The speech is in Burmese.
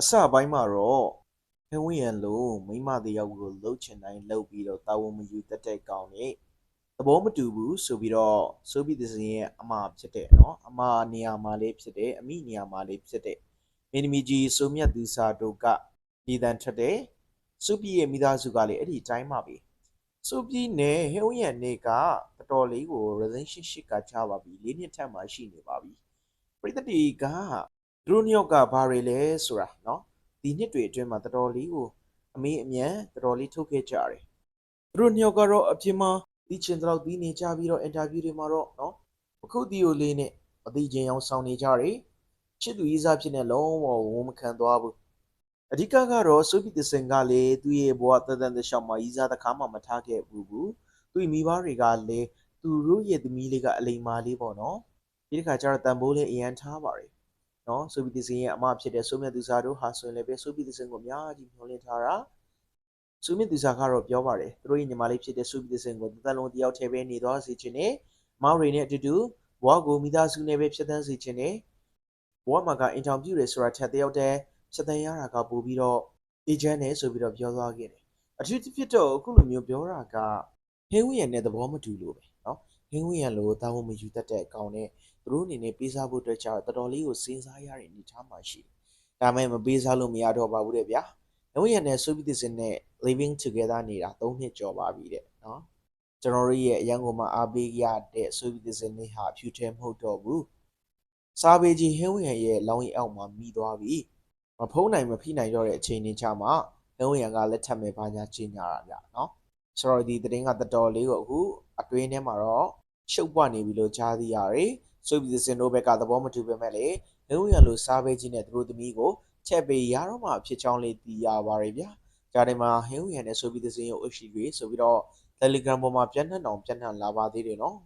အစပိုင်းမှာတော့ဟဲဝင်းရန်လိုမိန်းမတစ်ယောက်ကိုလှုပ်ချင်တိုင်းလှုပ်ပြီးတော့တာဝန်မယူတတ်တဲ့ကောင်နဲ့သဘောမတူဘူးဆိုပြီးတော့ဆိုပြီးတဲ့စင်ရဲ့အမဖြစ်တဲ့နော်အမနေရာမှာလေးဖြစ်တဲ့အမိနေရာမှာလေးဖြစ်တဲ့မင်းသမီးကြီးဆိုမြတ်သူစာတို့ကပြည်တန်ထွက်တဲ့စုပြည်ရဲ့မိသားစုကလည်းအဲ့ဒီတိုင်းမှာပဲစုပြည်နဲ့ဟဲဝင်းရန်နေကတော်တော်လေးကို relationship ကချပါပြီလေးနှစ်ထပ်မှရှိနေပါပြီပြိတ္တိက သူတို့နှစ်ယောက်ကဘာတွေလဲဆိုတာနော်ဒီနှစ်တွေအတွင်းမှာတော်တော်လေးကိုအမေးအမြန်တော်တော်လေးထုတ်ခဲ့ကြတယ်သူတို့နှစ်ယောက်ကတော့အပြင်မှာဒီချင်းတော့ဒီနေကြပြီးတော့အင်တာဗျူးတွေမှာတော့နော်အခုဒီကိုလေးနဲ့မသိချင်းအောင်ဆောင်နေကြတယ်ချစ်သူရေးစားဖြစ်နေလုံးဝဝန်မခံသွားဘူးအဓိကကတော့ဆိုဗီတစင်ကလေသူ့ရဲ့ဘဝတန်တန်တလျှောက်မှာရေးစားတခါမှမထားခဲ့ဘူးဘူးသူ့မိဘတွေကလေသူတို့ရဲ့သမီးလေးကအလိမ္မာလေးပေါ့နော်ဒီတစ်ခါကျတော့တန်ဖိုးလေးအရန်ထားပါတယ် နော်ဆိုပြီးဒီစင်ရဲ့အမဖြစ်တဲ့ဆိုမြတ်သူစာတို့ဟာဆိုရင်လည်းပဲဆိုပြီးဒီစင်ကိုအများကြီးမျှော်လင့်ထားတာဆိုမြတ်သူစာကတော့ပြောပါတယ်သူတို့ရဲ့ညီမလေးဖြစ်တဲ့ဆိုပြီးဒီစင်ကိုတစ်သက်လုံးတယောက်တည်းပဲနေသွားစေချင်တယ်မောင်ရီနဲ့အတူတူဘဝကိုမိသားစုနဲ့ပဲဖြစ်သန်းစေချင်တယ်ဘဝမှာကအင်တာဗျူးတွေဆိုတာထက်တယောက်တည်းဖြစ်သန်းရတာကပို့ပြီးတော့အေဂျင့်နဲ့ဆိုပြီးတော့ပြောသွားခဲ့တယ်အထူးသဖြင့်တော့အခုလိုမျိုးပြောတာကဟင်းဝင်းရနဲ့သဘောမတူလို့ပဲเนาะ ဟင်းဝင်းရလို့တာဝန်မယူတတ်တဲ့အကောင်နဲ့သူတို့အနေနဲ့ပေးစားဖို့အတွက်ကျတော့တော်တော်လေးကိုစဉ်းစားရတဲ့အနေအထားမှာရှိတယ်။ဒါမဲ့မပေးစားလို့မရတော့ပါဘူးတဲ့ဗျာ။လုံးရနဲ့ဆိုပြီးတဲ့စင်နဲ့ living together နေတာ၃နှစ်ကျော်ပါပြီတဲ့နော်။ကျွန်တော်တို့ရဲ့အရန်ကုန်မှာအားပေးရတဲ့ဆိုပြီးတဲ့စင်နဲ့ဟာဖြူထဲမဟုတ်တော့ဘူး။စားပေကြီးဟင်းဝင်ရဲ့လောင်းရီအောက်မှာမိသွားပြီ။မဖုံးနိုင်မဖိနိုင်တော့တဲ့အချိန်လေးချမှာဟင်းဝင်ကလက်ထပ်မဲ့ဘာညာချင်းညာတာဗျာနော်။ဆိုတော့ဒီသတင်းကတော်တော်လေးကိုအခုအတွင်းထဲမှာတော့ ရှုပ်ပွားနေပြီလို့ကြားသိရတယ်။ဆိုပြီးစင်တို့ဘက်ကသဘောမတူပေမဲ့လေငုံရလိုစားပဲကြီးနဲ့သူတို့သမီးကိုချက်ပေးရတော့မှဖြစ်ချောင်းလေးတီးရပါတယ်ဗျာ။ကြားထဲမှာဟင်းဝရနဲ့ဆိုပြီးစင်ရဲ့အရှိတွေဆိုပြီးတော့ Telegram ပေါ်မှာပြန့်နှံ့အောင်ပြန့်နှံ့လာပါသေးတယ်နော်